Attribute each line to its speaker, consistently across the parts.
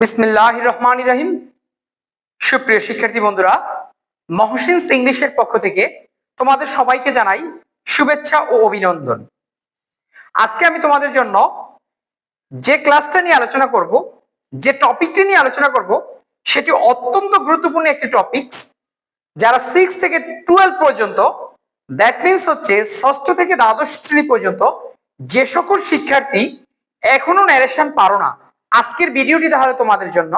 Speaker 1: বিসমিল্লাহ রহমান রহিম। সুপ্রিয় শিক্ষার্থী বন্ধুরা মহসিনস ইংলিশের পক্ষ থেকে তোমাদের সবাইকে জানাই শুভেচ্ছা ও অভিনন্দন। আজকে আমি তোমাদের জন্য যে ক্লাসটা নিয়ে আলোচনা করব, যে টপিকটি নিয়ে আলোচনা করব, সেটি অত্যন্ত গুরুত্বপূর্ণ একটি টপিকস যারা সিক্স থেকে টুয়েলভ পর্যন্ত দ্যাট মিনস হচ্ছে ষষ্ঠ থেকে দ্বাদশ শ্রেণি পর্যন্ত যে সকল শিক্ষার্থী এখনও ন্যারেশন পারো না। আজকের ভিডিওটি তাহলে তোমাদের জন্য।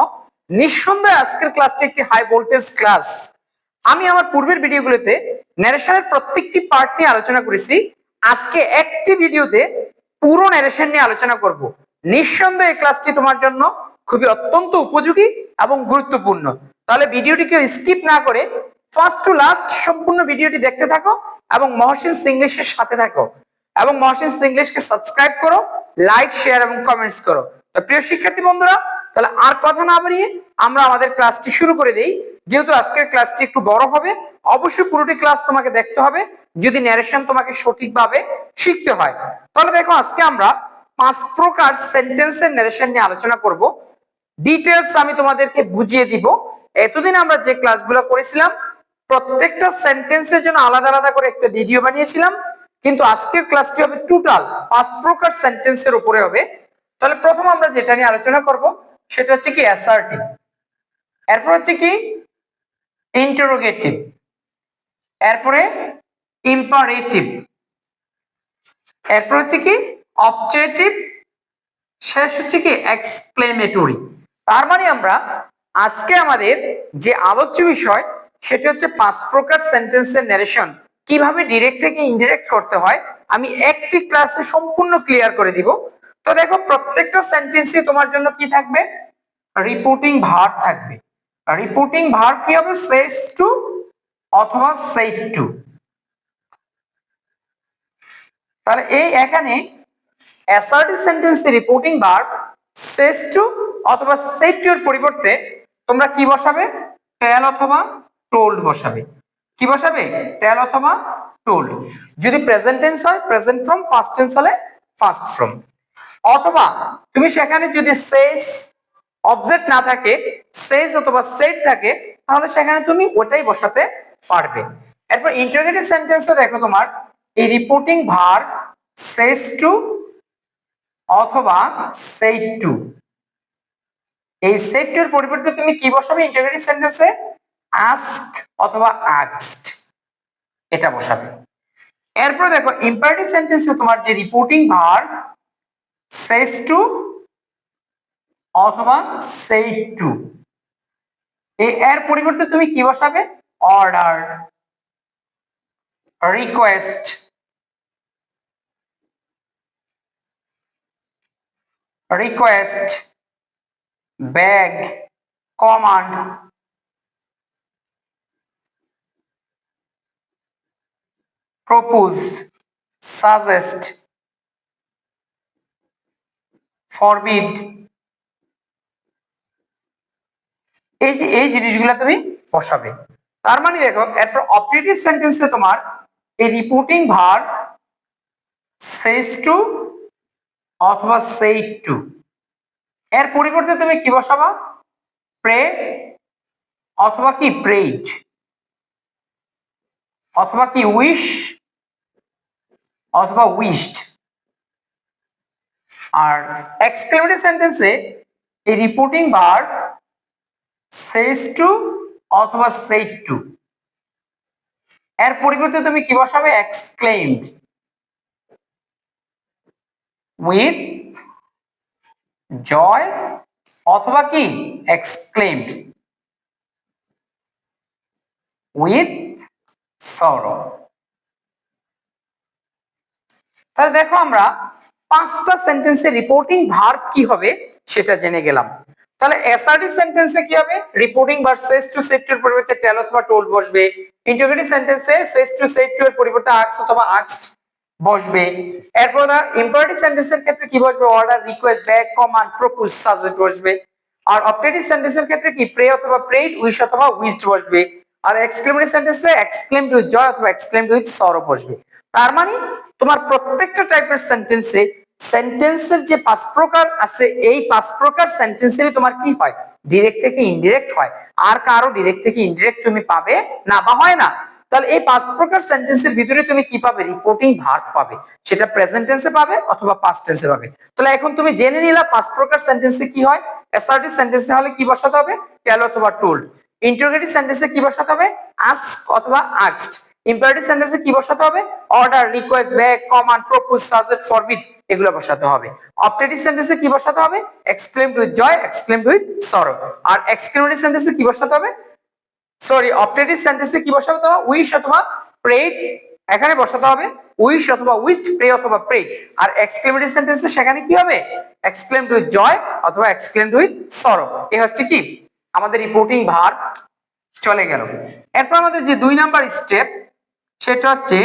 Speaker 1: নিঃসন্দেহে আজকের ক্লাসটি একটি হাই ভোল্টেজ ক্লাস আমি আমার পূর্বের ভিডিওগুলোতে ন্যারেশনের প্রত্যেকটি পার্ট নিয়ে আলোচনা করেছি। আজকে একটি ভিডিওতে পুরো ন্যারেশন নিয়ে আলোচনা করব। নিঃসন্দেহে ক্লাসটি তোমার জন্য খুবই অত্যন্ত উপযোগী এবং গুরুত্বপূর্ণ। তাহলে ভিডিওটিকে স্কিপ না করে ফার্স্ট টু লাস্ট সম্পূর্ণ ভিডিওটি দেখতে থাকো এবং মহসিন ইংলিশের সাথে থাকো। এবং মহসিন ইংলিশকে সাবস্ক্রাইব করো লাইক শেয়ার এবং কমেন্টস করো। প্রিয় শিক্ষার্থী বন্ধুরা, তাহলে আর কথা না বাড়িয়ে আমরা আমাদের ক্লাসটি শুরু করে দেই। যেহেতু আজকের ক্লাসটি একটু বড় হবে, অবশ্যই পুরোটি ক্লাস তোমাকে দেখতে হবে, যদি ন্যারেশন তোমাকে সঠিকভাবে শিখতে হয়। তাহলে দেখো, আজকে আমরা পাঁচ প্রকার সেন্টেন্সের ন্যারেশন নিয়ে আলোচনা করব। ডিটেলস আমি তোমাদেরকে বুঝিয়ে দিব। এতদিন আমরা যে ক্লাসগুলো করেছিলাম, প্রত্যেকটা সেন্টেন্সের জন্য আলাদা আলাদা করে একটা ভিডিও বানিয়েছিলাম। কিন্তু আজকের ক্লাসটি হবে টোটাল পাঁচ প্রকার সেন্টেন্সের উপরে হবে। তাহলে প্রথম আমরা যেটা নিয়ে আলোচনা করব, সেটা হচ্ছে কি অ্যাসার্টিভ এরপর হচ্ছে কি ইন্টারোগেটিভ এরপরে ইম্পারেটিভ এরপর হচ্ছে কি অবজেক্টিভ শেষ হচ্ছে কি এক্সপ্লেনেটরি তার মানে আমরা আজকে আমাদের যে আলোচ্য বিষয়, সেটি হচ্ছে পাঁচ প্রকার সেন্টেন্সের ন্যারেশন কীভাবে ডিরেক্ট থেকে ইনডিরেক্ট করতে হয়, আমি একটি ক্লাসে সম্পূর্ণ ক্লিয়ার করে দিব। তো দেখো, প্রত্যেকটা সেন্টেন্সে তোমার জন্য কি থাকবে? রিপোর্টিং ভার থাকবে। রিপোর্টিং ভার কি হবে? সেস টু অথবা সেইট টু তাহলে এই এখানে অ্যাসার্টিভ সেন্টেন্সে রিপোর্টিং ভার সেস টু অথবা সেট টু এর পরিবর্তে তোমরা কি বসাবে? টেল অথবা টোল্ড বসাবে। কি বসাবে? টেল অথবা টোল্ড যদি প্রেজেন্ট টেন্স হয় প্রেজেন্ট ফ্রম পাস্ট টেন্স হলে পাস্ট ফ্রম অথবা তুমি সেখানে যদি সেস অবজেক্ট না থাকে সেস অথবা সেট থাকে, তাহলে সেখানে তুমি ওটাই বসাতে পারবে। এরপর ইন্টারোগেটিভ সেন্টেন্সে দেখো তোমার, এই রিপোর্টিং ভার সেস টু অথবা সেট টু এই সেট টু এর পরিবর্তে তুমি কি বসাবে ইন্টারোগেটিভ সেন্টেন্সে আস্ক অথবা আস্কড এটা বসাবে। এরপর দেখো ইম্পারেটিভ সেন্টেন্সে তোমার যে রিপোর্টিং ভার সেস টু অথবা সেই টু এর পরিবর্তে তুমি কি বসাবে? Order request request beg command propose suggest forbid এই যে, এই জিনিসগুলো তুমি বসাবে। তার মানে দেখো এরপর অপারেটিভ সেন্টেন্সে তোমার এই রিপোর্টিং ভার সেস টু অথবা সেই টু এর পরিবর্তে তুমি কি বসাবা? প্রে অথবা কি প্রেড অথবা কি উইশ অথবা উইশড আর এক্সক্লেমেটিভ সেন্টেন্সে এই রিপোর্টিং বার সেস টু অথবা সেইট টু এর পরিবর্তে তুমি কি বসাবে? এক্সক্লেইমড উইথ জয় অথবা কি? এক্সক্লেইমড উইথ সরো তাহলে দেখো আমরা পাঁচটা সেন্টেন্সে রিপোর্টিং ভার্ব কি হবে সেটা জেনে গেলাম। তাহলে অ্যাসার্টিভ সেন্টেন্সে কি হবে? Reporting verb says to said to এর পরিবর্তে টেল অথবা টোল্ড বসবে। ইন্টারোগেটিভ সেন্টেন্সে সেস টু সেট টু এর পরিবর্তে আস্ক অথবা আস্কড বসবে। এরপর দা ইম্পারেটিভ সেন্টেন্সের ক্ষেত্রে কি বসবে? Order request beg command propose suggest বসবে। আর অপারেটিভ সেন্টেন্সের ক্ষেত্রে কি? প্রে অথবা প্রেড উইশ অথবা উইশড বসবে। আর এক্সক্লেমেটিভ সেন্টেন্সে এক্সক্লেমড উইথ জয় অথবা এক্সক্লেমড উইথ সরো বসবে। তার মানে তোমার প্রত্যেকটা টাইপের সেন্টেন্সে সেন্টেন্সের যে পাঁচ প্রকার আছে, এই পাঁচ প্রকার সেন্টেন্সেরই তোমার কি হয়? ডিরেক্ট থেকে ইনডিরেক্ট হয়। আর কারও ডিরেক্ট থেকে ইনডিরেক্ট তুমি পাবে না বা হয় না। তাহলে এই পাঁচ প্রকার সেন্টেন্সের ভিতরে তুমি কি পাবে? রিপোর্টিং ভার্ব পাবে। সেটা প্রেজেন্ট টেন্সে পাবে অথবা পাস্ট টেন্সে পাবে। তাহলে এখন তুমি জেনে নিলা পাঁচ প্রকার সেন্টেন্সে কি হয়। অ্যাসার্টিভ সেন্টেন্সে হলে কি বসাতে হবে? টেল অথবা টোল্ড ইন্টারোগেটিভ সেন্টেন্সে কি বসাতে হবে? আস্ক অথবা আস্কড ইম্পারেটিভ সেন্টেন্সে কি বসাতে হবে? Order request beg command propose suggest forbid এগুলো বসাতে হবে। অপটেটিভ সেন্টেন্সে কি বসাতে হবে? Exclaimed with joy exclaimed with sorrow R exclamative সেন্টেন্সে কি বসাতে হবে? সরি অপটেটিভ সেন্টেন্সে কি বসাতে হবে? উইশ অথবা প্রেড এখানে বসাতে হবে। উইশ অথবা উইস্ট প্রে অথবা প্রে আর এক্সক্লেমেটিভ সেন্টেন্সে সেখানে কি হবে? এক্সক্লেমড উইথ জয় অথবা এক্সক্লেমড উইথ সরো এ হচ্ছে কি? আমাদের রিপোর্টিং ভার চলে গেল। এরপর আমাদের যে দুই নাম্বার স্টেপ সেটা হচ্ছে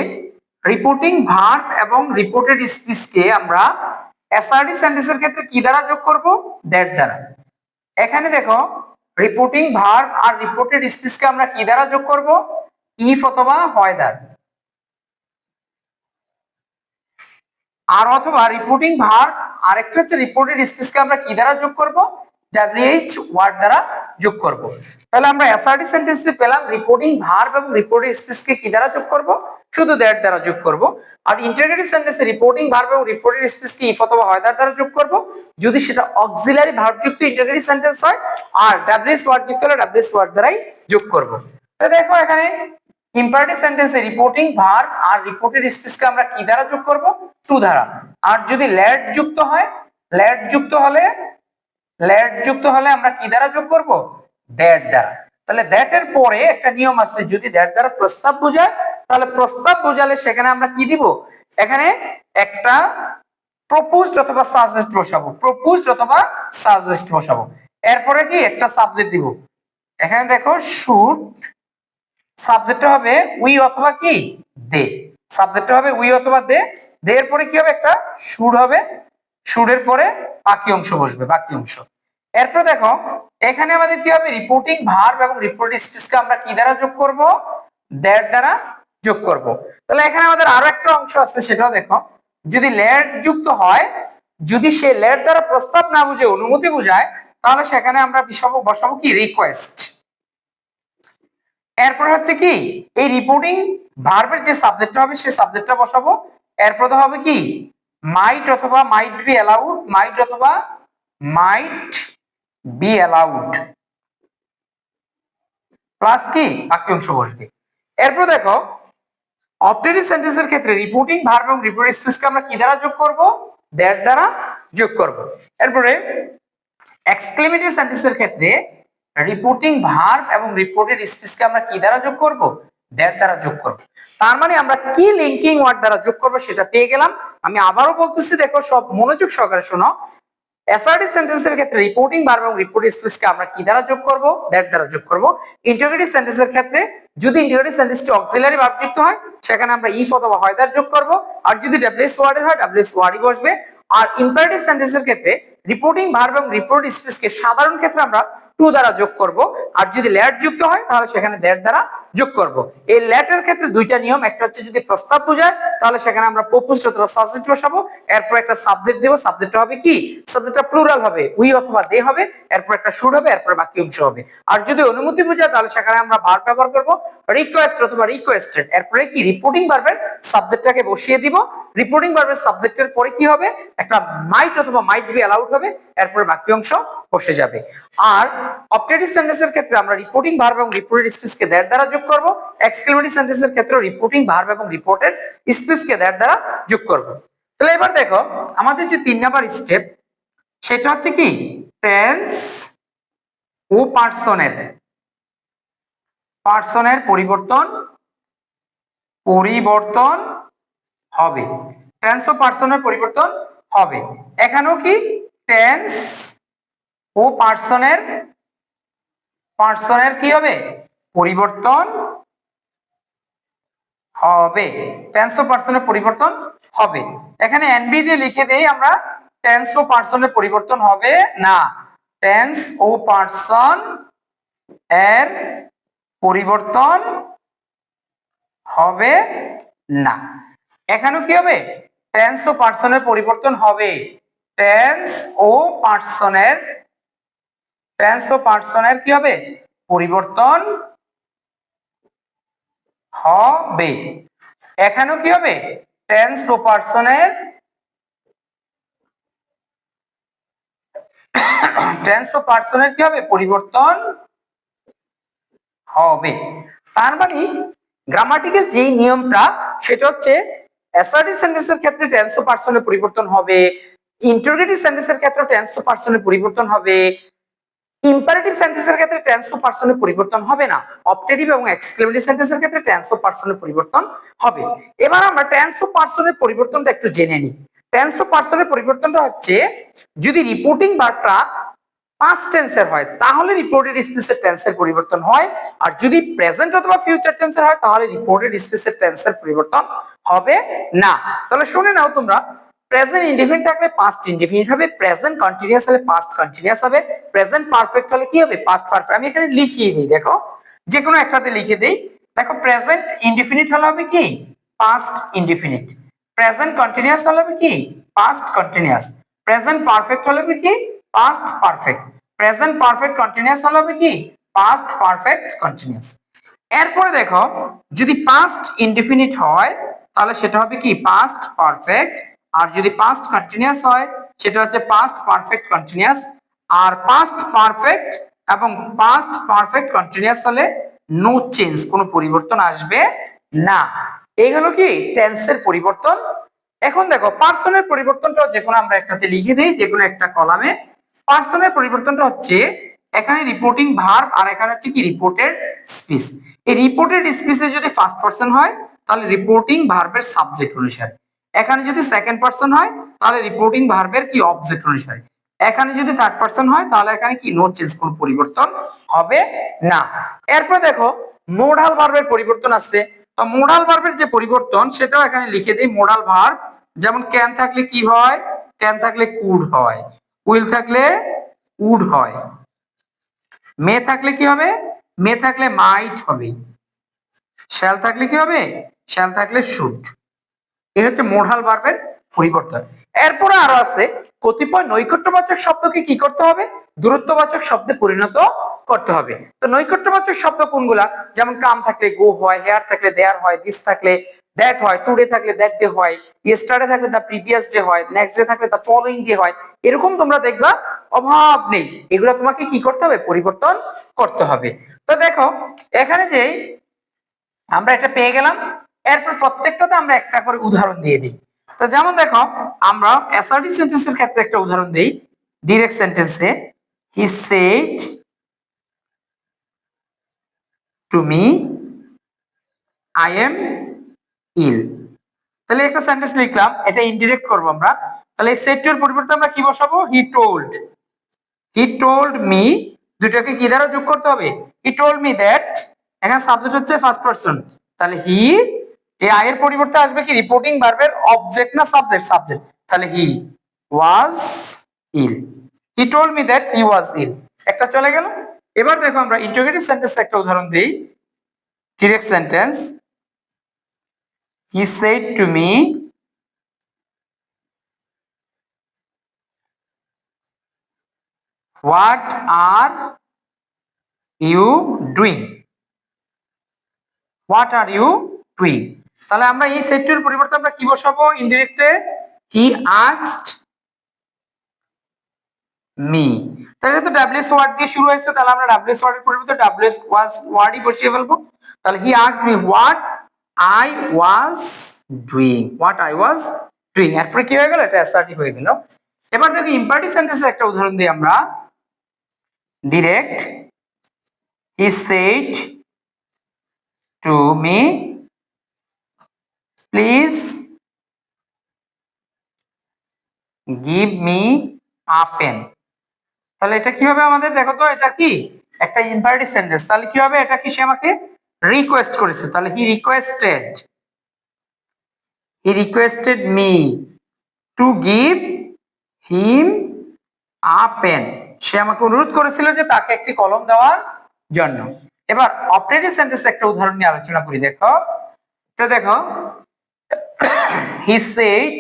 Speaker 1: রিপোর্টিং ভার্ব এবং রিপোর্টেড স্পিচকে আমরা এসআরডি সেন্টেন্সের ক্ষেত্রে কি দ্বারা যোগ করব? দ্যাট দ্বারা। এখানে দেখো রিপোর্টিং ভার্ব আর রিপোর্টেড স্পিচকে আমরা কি দ্বারা যোগ করব? ইফ অথবা হয় দ্বারা। আর অথবা রিপোর্টিং ভার্ব আরেকটা হচ্ছে রিপোর্টেড স্পিচকে আমরা কি দ্বারা যোগ করব? ডাব্লিউএইচ ওয়ার্ড দ্বারা যোগ করব। তাহলে আমরা এসআরডি সেন্টেন্সে পেলাম রিপোর্টিং ভার্ব এবং রিপোর্টেড স্পিচকে কি দ্বারা যোগ করব? শুধু দ্যাট দ্বারা যোগ করব। আর ইন্টারগ্রেটিভ সেন্টেন্সে রিপোর্টিং ভার্ব এবং রিপোর্টেড স্পিচকে ইফ অথবা হয় দ্বারা যোগ করব। যদি সেটা অক্সিলারি ভার্ব যুক্ত ইন্টারগ্রেটিভ সেন্টেন্স হয়, আর ডাব্লিউএস ওয়ার্ড যুক্ত হলে ডাব্লিউএস ওয়ার্ড দ্বারাই যোগ করব। তো দেখো এখানে ইম্পারেটিভ সেন্টেন্সে রিপোর্টিং ভার্ব আর রিপোর্টেড স্পিচকে আমরা কি দ্বারা যোগ করব? টু দ্বারা। আর যদি ল্যাড যুক্ত হয় ল্যাড যুক্ত হলে ল্যাড যুক্ত হলে আমরা কি দ্বারা যোগ করব? দ্যাট দ্বারা। তাহলে দ্যাট এর পরে একটা নিয়ম আছে, যদি দ্যাট দ্বারা প্রস্তাব বোঝায়, তাহলে প্রস্তাব বোঝালে সেখানে আমরা কি দিব? এখানে একটা প্রপোজড অথবা সাজেস্ট বসাবো প্রপোজড অথবা সাজেস্ট বসাবো। এরপরে কি? একটা সাবজেক্ট দিব। এখানে দেখো শুড সাবজেক্টটা হবে উই অথবা কি? দে সাবজেক্টটা হবে উই অথবা দে দে এর পরে কি হবে? একটা শুড হবে। শুডের পরে বাকি অংশ বসবে, বাকি অংশ। এরপর দেখো, এখানে আমাদের কি হবে? রিপোর্টিং ভার্ব এবং রিপোর্টিং স্পিচকে আমরা কি দ্বারা যোগ করব? দ্যাট দ্বারা যোগ করব। তাহলে এখানে আমাদের আরও একটা অংশ আছে, সেটাও দেখো। যদি ল্যাড যুক্ত হয়, যদি সে ল্যাড দ্বারা প্রস্তাব না বুঝে, অনুমতি বুঝায়, তাহলে সেখানে আমরা বসাবো বসাবো কি? রিকোয়েস্ট এরপর হচ্ছে কি? এই রিপোর্টিং ভার্বের যে সাবজেক্টটা হবে, সেই সাবজেক্টটা বসাবো। এরপর হবে কি? মাইট অথবা মাইট বি অ্যালাউড মাইট অথবা মাইট বি অ্যালাউড প্লাস কি? বাক্য অংশ বসবে। এরপর দেখো অপটেটিভ সেন্টেন্সের ক্ষেত্রে রিপোর্টিং ভার্ব এবং রিপোর্টিং স্পিচকে আমরা কি দ্বারা যোগ করব? দ্যাট দ্বারা যোগ করব। এরপরে এক্সক্লেমেটিভ সেন্টেন্সের ক্ষেত্রে রিপোর্টিং ভার্ব এবং রিপোর্টেড স্পিচকে আমরা কি দ্বারা যোগ করব? দ্যাট দ্বারা যোগ করব। তার মানে আমরা কি লিঙ্কিং ওয়ার্ড দ্বারা যোগ করব সেটা পেয়ে গেলাম। আমি আবারও বলতেছি, দেখো, সব মনোযোগ সহকারে শোনো। অ্যাসার্টিভ সেন্টেন্সের ক্ষেত্রে রিপোর্টিং এবং রিপোর্টিং স্পিচকে আমরা কি দ্বারা যোগ দ্যাট দ্বারা যোগ ইন্টিগ্রেটিভ সেন্টেন্সের ক্ষেত্রে যদি ইন্টিগ্রেটিভ সেন্টেন্সটি অক্সিলারি হয়, সেখানে আমরা ইফ অথবা হয় দ্বারা যোগ করব। আর যদি ডাব্লিউএস ওয়ার্ডের হয় ডাব্লিউএস ওয়ার্ডই বসবে। আর ইম্পারেটিভ সেন্টেন্সের ক্ষেত্রে রিপোর্টিং ভার্ব এবং রিপোর্ট স্পিচকে সাধারণ ক্ষেত্রে আমরা টু দ্বারা যোগ করব। আর যদি ল্যাট যুক্ত হয়, তাহলে সেখানে দ্যাট দ্বারা যোগ করব। এই ল্যাটের ক্ষেত্রে দুইটা নিয়ম, একটা হচ্ছে যদি প্রস্তাব বোঝায়, তাহলে সেখানে আমরা প্রপোজ অথবা সাবজেক্ট বসাবো, এরপর একটা সাবজেক্ট দেবো সাবজেক্টটা হবে কি? সাবজেক্টটা প্লুরাল হবে উই অথবা দে হবে, এরপর একটা শুড হবে, এরপর বাকি অংশ হবে। আর যদি অনুমতি বোঝায়, তাহলে সেখানে আমরা ভার্ব ব্যবহার করব রিকোয়েস্ট অথবা রিকোয়েস্টেড এরপরে কি? রিপোর্টিং ভার্বের সাবজেক্টটাকে বসিয়ে দিব রিপোর্টিং ভার্বের সাবজেক্টের পরে কি হবে? একটা মাইট অথবা মাইট বি অ্যালাউড হবে, এরপরে বাকি অংশ বসে যাবে। আর অপটেটিভ সেন্টেন্সের ক্ষেত্রে আমরা রিপোর্টিং ভার্ব এবং রিপোর্টেড স্পিচকে দ্যাট দ্বারা যোগ করব। এক্সক্লেমেটিভ সেন্টেন্সের ক্ষেত্রে রিপোর্টিং ভার্ব এবং রিপোর্টেড স্পিচকে দ্যাট দ্বারা যোগ করব। তাহলে এবার দেখো, আমাদের যে তিন নাম্বার স্টেপ সেটা হচ্ছে কি? টেন্স ও পার্সনের পার্সনের পরিবর্তন পরিবর্তন হবে। টেন্স ও পার্সনের পরিবর্তন হবে। এখানেও কি? টেন্স ও পার্সনের পার্সনের কি হবে? পরিবর্তন হবে। টেন্স পার্সনের পরিবর্তন হবে। এখানে এনবি দিয়ে লিখে দেই আমরা টেন্স ও পার্সনের পরিবর্তন হবে না। টেন্স ও পার্সন এর পরিবর্তন হবে না। এখানেও কি হবে? টেন্স ও পার্সনের পরিবর্তন হবে। টেন্স ও পার্সনের টেন্স পার্সনের কি হবে? পরিবর্তন হবে। এখানেও কি হবে? টেন্স পার্সনের টেন্স পার্সনের কি হবে? পরিবর্তন হবে। তার মানে গ্রামাটিক্যাল যে নিয়মটা, সেটা হচ্ছে অ্যাসার্টিভ সেন্টেন্সের ক্ষেত্রে টেন্স পার্সনের পরিবর্তন হবে ইন্টারোগেটিভ সেন্টেন্সের ক্ষেত্রে টেন্স ও পার্সনের পরিবর্তন হবে ইম্পারেটিভ সেন্টেন্সের ক্ষেত্রে টেন্স ও পার্সনের পরিবর্তন হবে না। অপটেটিভ এবং এক্সক্লেমেটিভ সেন্টেন্সের ক্ষেত্রে টেন্স ও পার্সনের পরিবর্তন হবে। এবার আমরা টেন্স ও পার্সনের পরিবর্তনটা একটু জেনে নিই। টেন্স ও পার্সনের পরিবর্তনটা হচ্ছে, যদি রিপোর্টিং বার্বটা পাস্ট টেন্সের হয়, তাহলে রিপোর্টেড স্পেসের টেন্সের পরিবর্তন হয়। আর যদি প্রেজেন্ট অথবা ফিউচার টেন্সের হয়, তাহলে রিপোর্টেড স্পেসের টেন্সের পরিবর্তন হবে না। তাহলে শুনে নাও তোমরা প্রেজেন্ট ইনডিফিনিট থাকলে পাস্ট ইনডিফিনিট হবে প্রেজেন্ট কন্টিনিউয়াস হলে পাস্ট কন্টিনিউয়াস হবে প্রেজেন্ট পারফেক্ট হলে কি হবে? পাস্ট পারফেক্ট আমি এখানে লিখিয়ে দিই, দেখো। যে কোনো একটাতে লিখে দিই। দেখো প্রেজেন্ট ইনডিফিনিট হলে হবে কি? পাস্ট ইনডিফিনিট প্রেজেন্ট কন্টিনিউয়াস হলে হবে কি? পাস্ট কন্টিনিউয়াস প্রেজেন্ট পারফেক্ট হলে হবে কি? Past perfect present perfect continuous হলে হবে কি? পাস্ট পারফেক্ট কন্টিনিউয়াস এরপরে দেখো, যদি পাস্ট ইনডিফিনিট হয়, তাহলে সেটা হবে কি? পাস্ট পারফেক্ট আর যদি পাস্ট কন্টিনিউয়াস হয়, সেটা হচ্ছে পাস্ট পারফেক্ট কন্টিনিউয়াস আর পাস্ট পারফেক্ট এবং পাস্ট পারফেক্ট কন্টিনিউয়াস হলে নো চেঞ্জ কোনো পরিবর্তন আসবে না। এগুলো কি? টেন্সের পরিবর্তন। এখন দেখো পার্সনের পরিবর্তনটা যে কোনো আমরা একটাতে লিখে দিই, যে কোনো একটা কলামে। পার্সনের পরিবর্তনটা হচ্ছে, এখানে রিপোর্টিং ভার্ব আর এখানে হচ্ছে কি? রিপোর্টেড স্পিচ এই রিপোর্টেড স্পিচে যদি ফার্স্ট পার্সন হয়, তাহলে রিপোর্টিং ভার্বের সাবজেক্ট অনুসারে এখানে যদি সেকেন্ড পার্সন হয়, তাহলে রিপোর্টিং ভার্বের কি অবজেক্ট অনুসারে এখানে যদি থার্ড পার্সন হয়, তাহলে এখানে কি? নো চেঞ্জ কোনো পরিবর্তন হবে না। এরপর দেখো মোডাল ভার্বের পরিবর্তন আসছে। তো মোডাল ভার্বের যে পরিবর্তন, সেটাও এখানে লিখে দিই মোডাল ভার্ব যেমন ক্যান থাকলে কি হয়? ক্যান থাকলে কুড হয়। উইল থাকলে উড হয়। মে থাকলে কি হবে? মে থাকলে মাইট হবে। শ্যাল থাকলে কি হবে? শ্যাল থাকলে শুড এই হচ্ছে মোডাল ভার্বের পরিবর্তন। এরপরে আরও আছে, কতিপয় নৈকট্যবাচক শব্দকে কি করতে হবে? দূরত্ববাচক শব্দে পরিণত করতে হবে। তো নৈকট্যবাচক শব্দ কোনগুলা? যেমন কাম থাকলে গো হয়, হেয়ার থাকলে দেয়ার হয়, দিস থাকলে দ্যাট হয়, টুডে থাকলে দ্যাট ডে হয়, ইয়েস্টারডে থাকলে দ্য প্রিভিয়াস ডে হয়, নেক্সট ডে থাকলে দ্য ফলোইং ডে হয়, এরকম তোমরা দেখবা, অভাব নেই। এগুলো তোমাকে কি করতে হবে? পরিবর্তন করতে হবে। তো দেখো, এখানে যে আমরা এটা পেয়ে গেলাম এরপর প্রত্যেকটাতে আমরা একটা করে উদাহরণ দিয়ে দিই। তো যেমন দেখো, আমরা অ্যাসার্টিভ সেন্টেন্সের ক্ষেত্রে একটা উদাহরণ দিই। ডিরেক্ট সেন্টেন্সে he said to me I am ill তাহলে একটা সেন্টেন্স লিখলাম, এটা ইনডিরেক্ট করব আমরা। তাহলে এই সেট টুর পরিবর্তে আমরা কি বসাবো? He told he told me দুটাকে কি দ্বারা যোগ করতে হবে? হি টোল্ড মি দ্যাট এখানে সাবজেক্ট হচ্ছে ফার্স্ট পারসন তাহলে হি এই আয়ের পরিবর্তে আসবে কি? রিপোর্টিং ভার্বের অবজেক্ট না সাবজেক্ট সাবজেক্ট তাহলে he was ill he told me that he was ill একটা চলে গেল। এবার দেখো আমরা ইন্টিগ্রেটিভ সেন্টেন্স একটা উদাহরণ দিই। Direct sentence he said to me what are you doing what are you doing তাহলে আমরা এই সেটটির পরিবর্তে আমরা কি বসাবো? ইনডিরেক্টে হি আস্কড মি তাহলে তো ডাব্লিউএস ওয়ার্ড দিয়ে শুরু হয়েছে, তাহলে আমরা ডাব্লিউএস ওয়ার্ডের পরিবর্তে ডাব্লিউএস ওয়াজ ওয়ার্ডই বসিয়ে ফেলব। তাহলে he asked me what I was doing what I was doing এরপরে কি হয়ে গেল? এটা অ্যাসার্টিভ হয়ে গেল। এবার দেখি ইম্পারেটিভ সেন্টেন্সের একটা উদাহরণ দিই আমরা direct he said to me please give me a pen তাহলে এটা কি হবে আমাদের, দেখো তো, এটা কি? একটা ইম্পারেটিভ সেন্টেন্স তাহলে কি হবে এটা কি সে আমাকে রিকোয়েস্ট করেছে? তাহলে he requested he requested me to give him a pen সে আমাকে অনুরোধ করেছিল যে তাকে একটি কলম দেওয়ার জন্য। এবার অপারেটিভ সেন্টেন্স একটা উদাহরণ নিয়ে আলোচনা করি, দেখো। তো দেখো he said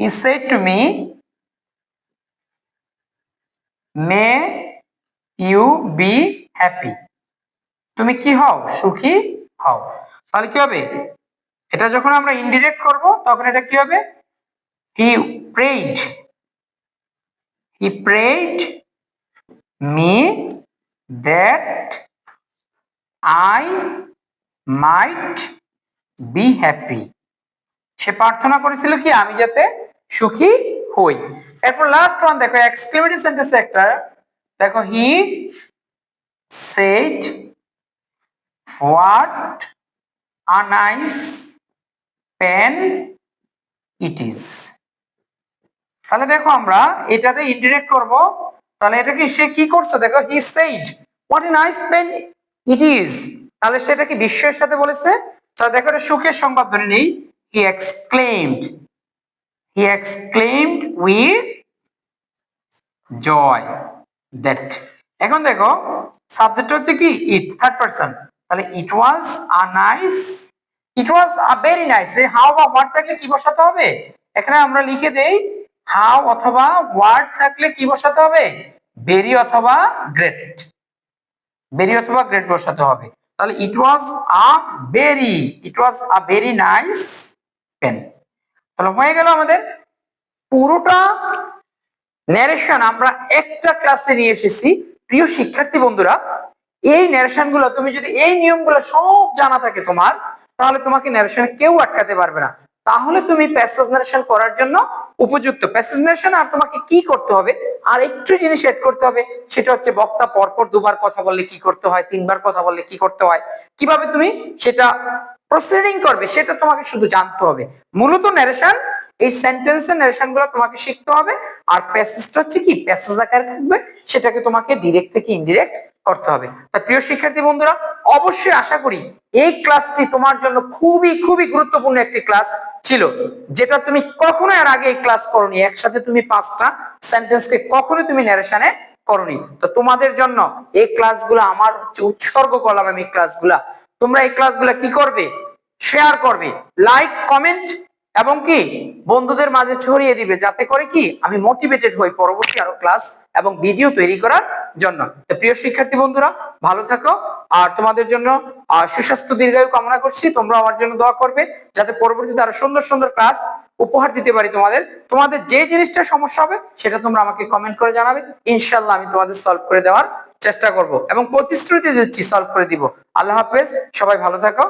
Speaker 1: he said to me, may you be happy. তুমি কি হও? সুখী হও। তাহলে কি হবে? এটা যখন আমরা ইনডিরেক্ট করব, তখন এটা কি হবে? He prayed he prayed me that I might be happy সে প্রার্থনা করেছিল কি? আমি যাতে সুখী হই। এরপর লাস্ট ওয়ান দেখো এক্সক্লেমেটিভ সেন্টেন্স একটা, দেখো he said what a nice pen it is তাহলে দেখো আমরা এটাতে ইন্টারেক্ট করব। তাহলে এটা কি সে কি করছে? দেখো he said what a nice pen it is তাহলে সেটা কি বিস্ময়ের সাথে বলেছে? তাহলে দেখো এটা সুখের সংবাদ, ধরে নেই। He exclaimed he exclaimed with joy that এখন দেখো সাবজেক্ট হচ্ছে কি? ইট থার্ড পারসন তাহলে it was a nice it was a very nice how বা হোয়াট থাকলে কি বসাতে হবে? এখানে আমরা লিখে দেই হাউ অথবা ওয়ার্ড থাকলে কি বসাতে হবে? ভেরি অথবা গ্রেট ভেরি অথবা গ্রেট বসাতে হবে। তাহলে it was a very it was a very nice pen তাহলে হয়ে গেল আমাদের পুরোটা ন্যারেশন আমরা একটা ক্লাসে নিয়ে এসেছি। প্রিয় শিক্ষার্থী বন্ধুরা, এই ন্যারেশনগুলো, তুমি যদি এই নিয়মগুলো সব জানা থাকে তোমার, তাহলে তোমাকে ন্যারেশন কেউ আটকাতে পারবে না। তাহলে তুমি প্যাসেজ ন্যারেশন করার জন্য উপযুক্ত প্যাসেজ ন্যারেশন আর তোমাকে কি করতে হবে? আর একটু জিনিস এড করতে হবে, সেটা হচ্ছে বক্তা পরপর দুবার কথা বললে কি করতে হয়, তিনবার কথা বললে কি করতে হয়? কীভাবে তুমি সেটা প্রসিডিং করবে, সেটা তোমাকে শুধু জানতে হবে। মূলত ন্যারেশন এই সেন্টেন্সের ন্যারেশনগুলো তোমাকে শিখতে হবে, আর প্যাসেজটা হচ্ছে কি প্যাসেজ আকারে থাকবে, সেটাকে তোমাকে ডিরেক্ট থেকে ইনডিরেক্ট করতে হবে। তা প্রিয় শিক্ষার্থী বন্ধুরা, অবশ্যই আশা করি এই ক্লাসটি তোমার জন্য খুবই খুবই গুরুত্বপূর্ণ একটি ক্লাস ছিল, যেটা তুমি কখনো এর আগে ক্লাস করনি, একসাথে তুমি পাঁচটা সেন্টেন্সকে কখনো তুমি ন্যারেশনে করনি। তো তোমাদের জন্য এই ক্লাসগুলো আমার উৎসর্গ করলাম আমি ক্লাসগুলা তোমরা এই ক্লাসগুলা কি করবে? শেয়ার করবে। লাইক কমেন্ট এবং কি বন্ধুদের মাঝে ছড়িয়ে দিবে, যাতে করে কি আমি মোটিভেটেড হই পরবর্তী আরও ক্লাস এবং ভিডিও তৈরি করার জন্য। তো প্রিয় শিক্ষার্থী বন্ধুরা, ভালো থাকো। আর তোমাদের জন্য সুস্বাস্থ্য দীর্ঘায়ু কামনা করছি। তোমরা আমার জন্য দোয়া করবে, যাতে পরবর্তীতে আরও সুন্দর সুন্দর ক্লাস উপহার দিতে পারি তোমাদের। তোমাদের যে জিনিসটা সমস্যা হবে, সেটা তোমরা আমাকে কমেন্ট করে জানাবে। ইনশাল্লাহ আমি তোমাদের সলভ করে দেওয়ার চেষ্টা করব এবং প্রতিশ্রুতি দিচ্ছি সলভ করে দিব। আল্লাহ হাফেজ, সবাই ভালো থাকো।